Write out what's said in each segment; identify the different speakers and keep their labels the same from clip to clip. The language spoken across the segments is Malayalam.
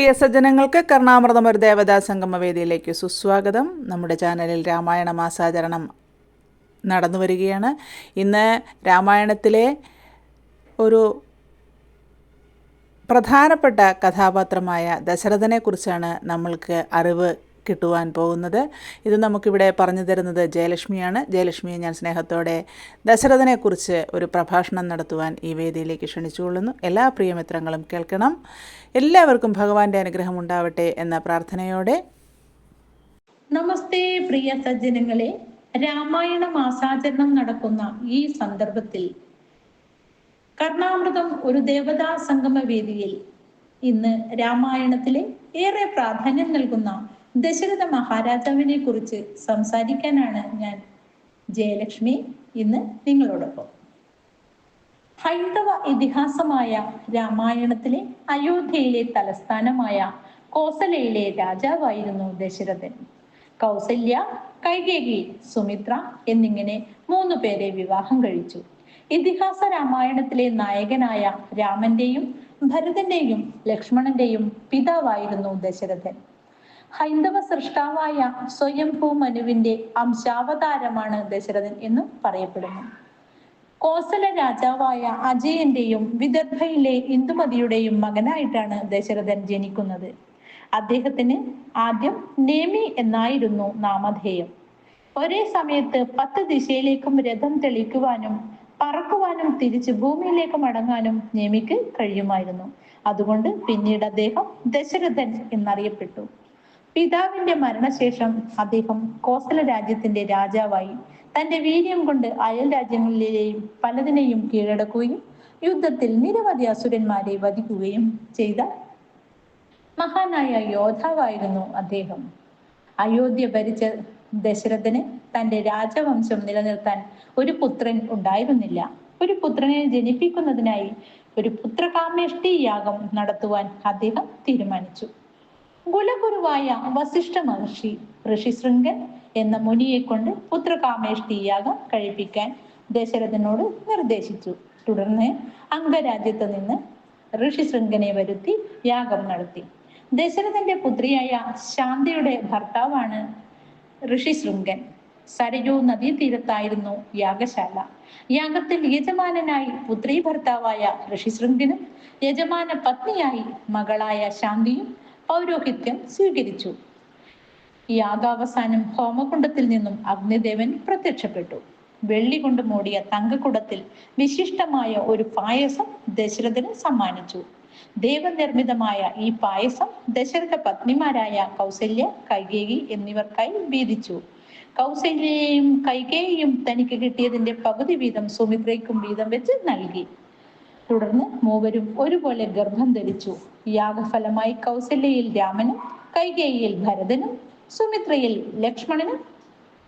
Speaker 1: പ്രിയ സജ്ജനങ്ങൾക്ക് കർണാമൃതം ഒരു ദേവതാ സംഗമവേദിയിലേക്ക് സുസ്വാഗതം. നമ്മുടെ ചാനലിൽ രാമായണ മാസാചരണം നടന്നു വരികയാണ് ഇന്ന് രാമായണത്തിലെ ഒരു പ്രധാനപ്പെട്ട കഥാപാത്രമായ ദശരഥനെക്കുറിച്ചാണ് നമ്മൾക്ക് അറിവ് കിട്ടുവാൻ പോകുന്നത്. ഇത് നമുക്കിവിടെ പറഞ്ഞു തരുന്നത് ജയലക്ഷ്മിയാണ്. ജയലക്ഷ്മിയെ ഞാൻ സ്നേഹത്തോടെ ദശരഥനെക്കുറിച്ച് ഒരു പ്രഭാഷണം നടത്തുവാൻ ഈ വേദിയിലേക്ക് ക്ഷണിച്ചുകൊള്ളുന്നു. എല്ലാ പ്രിയമിത്രങ്ങളും കേൾക്കണം. എല്ലാവർക്കും ഭഗവാന്റെ അനുഗ്രഹം ഉണ്ടാവട്ടെ എന്ന പ്രാർത്ഥനയോടെ.
Speaker 2: നമസ്തേ പ്രിയ സജ്ജനങ്ങളെ. രാമായണ മാസാചരണം നടക്കുന്ന ഈ സന്ദർഭത്തിൽ കർണാമൃതം ഒരു ദേവതാ സംഗമ വേദിയിൽ ഇന്ന് രാമായണത്തിലെ ഏറെ പ്രാധാന്യം നൽകുന്ന ദശരഥ മഹാരാജാവിനെ കുറിച്ച് സംസാരിക്കാനാണ് ഞാൻ. ജയലക്ഷ്മി ഇന്ന് നിങ്ങളോടൊപ്പം. ഹൈന്ദവ ഇതിഹാസമായ രാമായണത്തിലെ അയോധ്യയിലെ തലസ്ഥാനമായ കോസലയിലെ രാജാവായിരുന്നു ദശരഥൻ. കൗസല്യ കൈകേകി സുമിത്ര എന്നിങ്ങനെ മൂന്നു പേരെ വിവാഹം കഴിച്ചു. ഇതിഹാസ രാമായണത്തിലെ നായകനായ രാമന്റെയും ഭരതന്റെയും ലക്ഷ്മണന്റെയും പിതാവായിരുന്നു ദശരഥൻ. ഹൈന്ദവ സൃഷ്ടാവായ സ്വയംഭൂ മനുവിന്റെ അംശാവതാരമാണ് ദശരഥൻ എന്നും പറയപ്പെടുന്നു. കോസല രാജാവായ അജയന്റെയും വിദർഭയിലെ ഇന്ദുമതിയുടെയും മകനായിട്ടാണ് ദശരഥൻ ജനിക്കുന്നത്. അദ്ദേഹത്തിന് ആദ്യം നേമി എന്നായിരുന്നു നാമധേയം. ഒരേ സമയത്ത് പത്ത് ദിശയിലേക്കും രഥം തെളിക്കുവാനും പറക്കുവാനും തിരിച്ച് ഭൂമിയിലേക്ക് മടങ്ങാനും നേമിക്ക് കഴിയുമായിരുന്നു. അതുകൊണ്ട് പിന്നീട് അദ്ദേഹം ദശരഥൻ എന്നറിയപ്പെട്ടു. പിതാവിന്റെ മരണശേഷം അദ്ദേഹം കോസല രാജ്യത്തിന്റെ രാജാവായി. തന്റെ വീര്യം കൊണ്ട് അയൽ രാജ്യങ്ങളിലെയും പലതിനെയും കീഴടക്കുകയും യുദ്ധത്തിൽ നിരവധി അസുരന്മാരെ വധിക്കുകയും ചെയ്ത മഹാനായ യോദ്ധാവായിരുന്നു അദ്ദേഹം. അയോധ്യ ഭരിച്ച ദശരഥന് തന്റെ രാജവംശം നിലനിർത്താൻ ഒരു പുത്രൻ ഉണ്ടായിരുന്നില്ല. ഒരു പുത്രനെ ജനിപ്പിക്കുന്നതിനായി ഒരു പുത്രകാമേഷ്ടി യാഗം നടത്തുവാൻ അദ്ദേഹം തീരുമാനിച്ചു. കുലഗുരുവായ വസിഷ്ഠ മഹർഷി ഋഷിശൃംഗൻ എന്ന മുനിയെ കൊണ്ട് പുത്രകാമേഷ്ടി യാഗം കഴിപ്പിക്കാൻ ദശരഥനോട് നിർദ്ദേശിച്ചു. തുടർന്ന് അംഗരാജ്യത്ത് നിന്ന് ഋഷിശൃംഗനെ വരുത്തി യാഗം നടത്തി. ദശരഥന്റെ പുത്രിയായ ശാന്തിയുടെ ഭർത്താവാണ് ഋഷിശൃംഗൻ സരയൂ നദീതീരത്തായിരുന്നു യാഗശാല. യാഗത്തിൽ യജമാനനായി പുത്രി ഭർത്താവായ ഋഷിശൃംഗനും യജമാന പത്നിയായി മകളായ ശാന്തിയും പൗരോഹിത്യം സ്വീകരിച്ചു. യാഗാവസാനം ഹോമകുണ്ടത്തിൽ നിന്നും അഗ്നിദേവൻ പ്രത്യക്ഷപ്പെട്ടു. വെള്ളി കൊണ്ട് മൂടിയ തങ്കക്കുടത്തിൽ വിശിഷ്ടമായ ഒരു പായസം ദശരഥന് സമ്മാനിച്ചു. ദേവനിർമ്മിതമായ ഈ പായസം ദശരഥ പത്നിമാരായ കൗസല്യ കൈകേയി എന്നിവർക്കായി വീതിച്ചു. കൗസല്യയും കൈകേയും തനിക്ക് കിട്ടിയതിന്റെ പകുതി വീതം സുമിത്രയ്ക്കും വീതം വെച്ച് നൽകി. തുടർന്ന് മൂവരും ഒരുപോലെ ഗർഭം ധരിച്ചു. യാഗഫലമായി കൗസല്യയിൽ രാമനും കൈകേയിയിൽ ഭരതനും സുമിത്രയിൽ ലക്ഷ്മണനും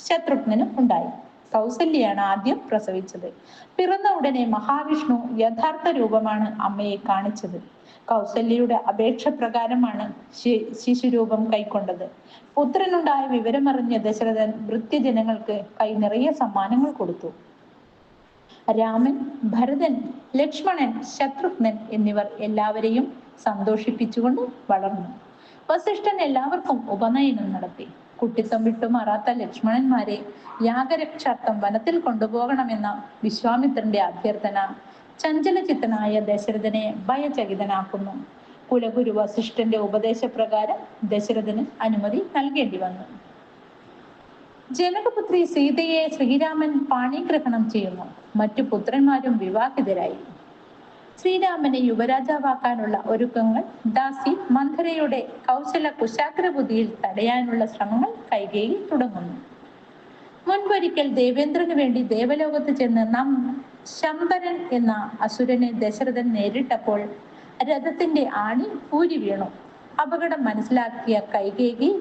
Speaker 2: ശത്രുഘ്നനും ഉണ്ടായി. കൗസല്യാണ് ആദ്യം പ്രസവിച്ചത്. പിറന്ന ഉടനെ മഹാവിഷ്ണു യഥാർത്ഥ രൂപമാണ് അമ്മയെ കാണിച്ചത്. കൗസല്യയുടെ അപേക്ഷ പ്രകാരമാണ് ശിശുരൂപം കൈക്കൊണ്ടത്. പുത്രനുണ്ടായ വിവരമറിഞ്ഞ ദശരഥൻ വൃത്യജനങ്ങൾക്ക് കൈ നിറയെ സമ്മാനങ്ങൾ കൊടുത്തു. രാമൻ ഭരതൻ ലക്ഷ്മണൻ ശത്രുഘ്നൻ എന്നിവർ എല്ലാവരെയും സന്തോഷിപ്പിച്ചുകൊണ്ട് വളർന്നു. വസിഷ്ഠൻ എല്ലാവർക്കും ഉപനയനം നടത്തി. കുട്ടിത്തം വിട്ടു മാറാത്ത ലക്ഷ്മണന്മാരെ യാഗരക്ഷാർത്ഥം വനത്തിൽ കൊണ്ടുപോകണമെന്ന വിശ്വാമിത്രന്റെ അഭ്യർത്ഥന ചഞ്ചലചിത്തനായ ദശരഥനെ ഭയചകിതനാക്കുന്നു. കുലഗുരു വസിഷ്ഠന്റെ ഉപദേശപ്രകാരം ദശരഥന് അനുമതി നൽകേണ്ടി വന്നു. ജനകപുത്രി സീതയെ ശ്രീരാമൻ പാണിഗ്രഹണം ചെയ്യുന്നു. മറ്റു പുത്രന്മാരും വിവാഹിതരായി. ശ്രീരാമനെ യുവരാജാവാക്കാനുള്ള ഒരുക്കങ്ങൾ ദാസി മന്ധരയുടെ കൗശല കുശാഗ്ര ബുദ്ധിയിൽ തടയാനുള്ള ശ്രമങ്ങൾ കൈകേയി തുടങ്ങുന്നു. മുൻപൊരിക്കൽ ദേവേന്ദ്രന് വേണ്ടി ദേവലോകത്ത് ചെന്ന് നാം ശമ്പരൻ എന്ന അസുരനെ ദശരഥൻ നേരിട്ടപ്പോൾ രഥത്തിന്റെ ആണി ഊരി വീണു. അപകടം മനസ്സിലാക്കിയ കൈകേകി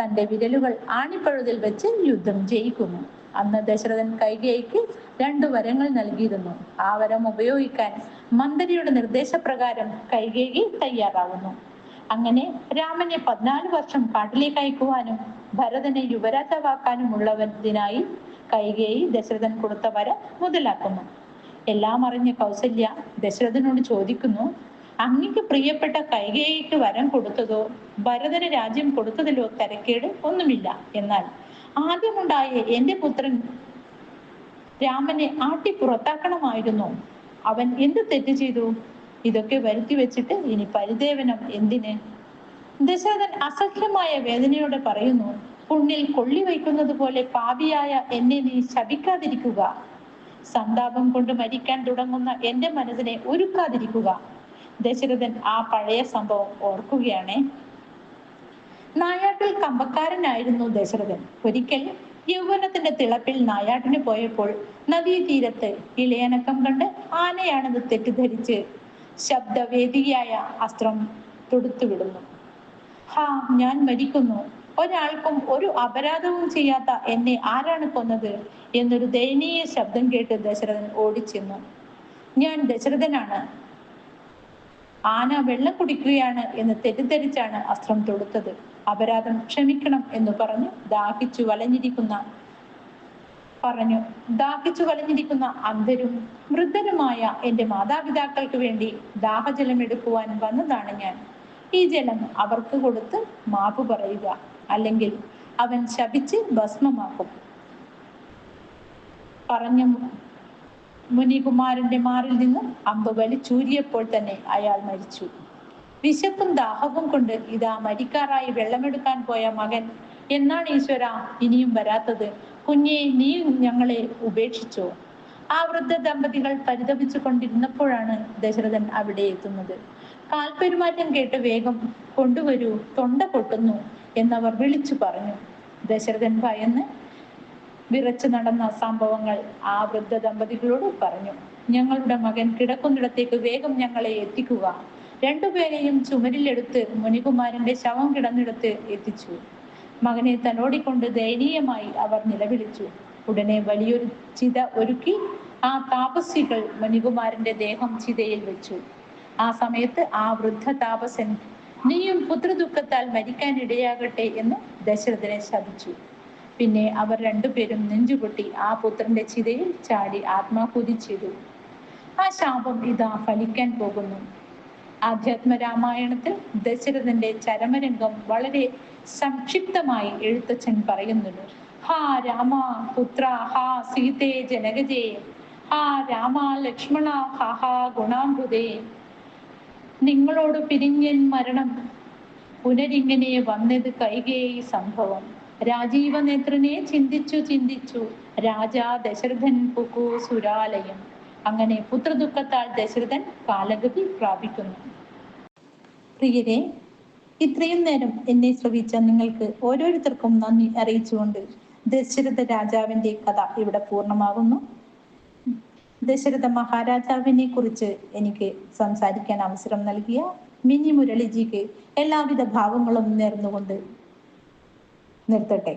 Speaker 2: തന്റെ വിരലുകൾ ആണിപ്പഴുതിൽ വെച്ച് യുദ്ധം ജയിക്കുന്നു. അന്ന് ദശരഥൻ കൈകേയിക്ക് രണ്ടു വരങ്ങൾ നൽകിയിരുന്നു. ആ വരം ഉപയോഗിക്കാൻ മന്ത്രിയുടെ നിർദ്ദേശപ്രകാരം കൈകേയി തയ്യാറാവുന്നു. അങ്ങനെ രാമനെ പതിനാല് വർഷം കാട്ടിലേക്ക് അയക്കുവാനും ഭരതനെ യുവരാജാവാക്കാനും ഉള്ളവതിനായി കൈകേയി ദശരഥൻ കൊടുത്ത വരം മുതലാക്കുന്നു. എല്ലാം അറിഞ്ഞ കൗസല്യ ദശരഥനോട് ചോദിക്കുന്നു അങ്ങക്ക് പ്രിയപ്പെട്ട കൈകേയിക്ക് വരം കൊടുത്തതോ? ഭരതന് രാജ്യം കൊടുത്തതിലോ തരക്കേട് ഒന്നുമില്ല എന്നാൽ ആദ്യമുണ്ടായ എന്റെ പുത്രൻ രാമനെ ആട്ടി പുറത്താക്കണമായിരുന്നു അവൻ എന്ത് തെറ്റ് ചെയ്തു? ഇതൊക്കെ വരുത്തി വെച്ചിട്ട് ഇനി പരിദേവനം എന്തിന്? ദശരഥൻ അസഹ്യമായ വേദനയോടെ പറയുന്നു പുണ്ണിൽ കൊള്ളി വയ്ക്കുന്നത് പോലെ പാപിയായ എന്നെ നീ ശപിക്കാതിരിക്കുക. സന്താപം കൊണ്ട് മരിക്കാൻ തുടങ്ങുന്ന എന്റെ മനസ്സിനെ ഒരുക്കാതിരിക്കുക. ദശരഥൻ ആ പഴയ സംഭവം ഓർക്കുകയാണേ. നായാട്ടിൽ കമ്പക്കാരനായിരുന്നു ദശരഥൻ. ഒരിക്കൽ യൗവനത്തിന്റെ തിളപ്പിൽ നായാട്ടിന് പോയപ്പോൾ നദീതീരത്ത് ഇളയനക്കം കണ്ട് ആനയാണെന്ന് തെറ്റിദ്ധരിച്ച് ശബ്ദവേദിയായ അസ്ത്രം തൊടുത്തുവിടുന്നു ഹാ ഞാൻ മരിക്കുന്നു. ഒരാൾക്കും ഒരു അപരാധവും ചെയ്യാത്ത എന്നെ ആരാണ് കൊന്നത്? എന്നൊരു ദയനീയ ശബ്ദം കേട്ട് ദശരഥൻ ഓടിച്ചെന്നു. ഞാൻ ദശരഥനാണ്. ആന വെള്ളം കുടിക്കുകയാണ് എന്ന് തെറ്റിദ്ധരിച്ചാണ് അസ്ത്രം തൊടുത്തത്. അപരാധം ക്ഷമിക്കണം എന്ന് പറഞ്ഞു ദാഹിച്ചു വലഞ്ഞിരിക്കുന്ന പറഞ്ഞു ദാഹിച്ചു വലഞ്ഞിരിക്കുന്ന അന്ധരും വൃദ്ധരുമായ എന്റെ മാതാപിതാക്കൾക്ക് വേണ്ടി ദാഹജലം എടുക്കുവാൻ വന്നതാണ് ഞാൻ. ഈ ജലം അവർക്ക് കൊടുത്ത് മാപ്പ് പറയുക അല്ലെങ്കിൽ അവൻ ശപിച്ച് ഭസ്മമാക്കും. പറഞ്ഞ മുനികുമാരന്റെ മാറിൽ നിന്നും അമ്പ് വലിച്ചൂരിയപ്പോൾ തന്നെ അയാൾ മരിച്ചു. വിശപ്പും ദാഹവും കൊണ്ട് ഇതാ മരിക്കാറായി വെള്ളമെടുക്കാൻ പോയ മകൻ. എന്നാണ് ഈശ്വര ഇനിയും വരാത്തത്. കുഞ്ഞെ നീ ഞങ്ങളെ ഉപേക്ഷിച്ചോ? ആ വൃദ്ധ ദമ്പതികൾ പരിതപിച്ചു കൊണ്ടിരുന്നപ്പോഴാണ് ദശരഥൻ അവിടെ എത്തുന്നത്. കാൽപെരുമാറ്റം കേട്ട് വേഗം കൊണ്ടുവരൂ തൊണ്ട പൊട്ടുന്നു എന്നവർ വിളിച്ചു പറഞ്ഞു. ദശരഥൻ ഭയന്ന് വിറച്ചു നടന്ന സംഭവങ്ങൾ ആ വൃദ്ധ ദമ്പതികളോട് പറഞ്ഞു ഞങ്ങളുടെ മകൻ കിടക്കുന്നിടത്തേക്ക് വേഗം ഞങ്ങളെ എത്തിക്കുക. രണ്ടുപേരെയും ചുമരിലെടുത്ത് മുനികുമാരന്റെ ശവം കിടന്നിടത്ത് എത്തിച്ചു. മകനെ തലോടിക്കൊണ്ട് ദയനീയമായി അവർ നിലവിളിച്ചു. ഉടനെ വലിയൊരു ചിത ഒരുക്കി ആ താപസികൾ മുനികുമാരന്റെ ദേഹം ചിതയിൽ വെച്ചു. ആ സമയത്ത് ആ വൃദ്ധ താപസൻ നീയും പുത്രദുഃഖത്താൽ മരിക്കാൻ ഇടയാകട്ടെ എന്ന് ദശരഥനെ ശപിച്ചു. പിന്നെ അവർ രണ്ടുപേരും നെഞ്ചുപൊട്ടി ആ പുത്രന്റെ ചിതയിൽ ചാടി ആത്മാഹുതി ചെയ്തു. ആ ശാപം ഇതാ ഫലിക്കാൻ പോകുന്നു. ആധ്യാത്മ രാമായണത്തിൽ ദശരഥന്റെ ചരമരംഗം വളരെ സംക്ഷിപ്തമായി എഴുത്തച്ഛൻ പറയുന്നുണ്ട്. ഹാ രാമ പുത്ര ഹാ സീതേ ജനകജേ ഹാ രാമ ലക്ഷ്മണ ഹാ ഹാ ഗുണാംബുദേ നിങ്ങളോട് പിരിഞ്ഞൻ മരണം പുനരിങ്ങനെ വന്നത് കൈകേയി സംഭവം. രാജീവ നേത്രനെ ചിന്തിച്ചു ചിന്തിച്ചു. രാജാ ദശരഥൻ പുകു സുരാലയം. അങ്ങനെ പുത്രദുഃഖത്താൽ ദശരഥൻ കാലഗതി പ്രാപിക്കുന്നു. പ്രിയരെ ഇത്രയും നേരം എന്നെ ശ്രവിച്ച നിങ്ങൾക്ക് ഓരോരുത്തർക്കും നന്ദി അറിയിച്ചുകൊണ്ട് ദശരഥ രാജാവിന്റെ കഥ ഇവിടെ പൂർണമാകുന്നു. ദശരഥ മഹാരാജാവിനെ കുറിച്ച് എനിക്ക് സംസാരിക്കാൻ അവസരം നൽകിയ മിനി മുരളിജിക്ക് എല്ലാവിധ ഭാവങ്ങളും നേർന്നുകൊണ്ട് നിർത്തട്ടെ.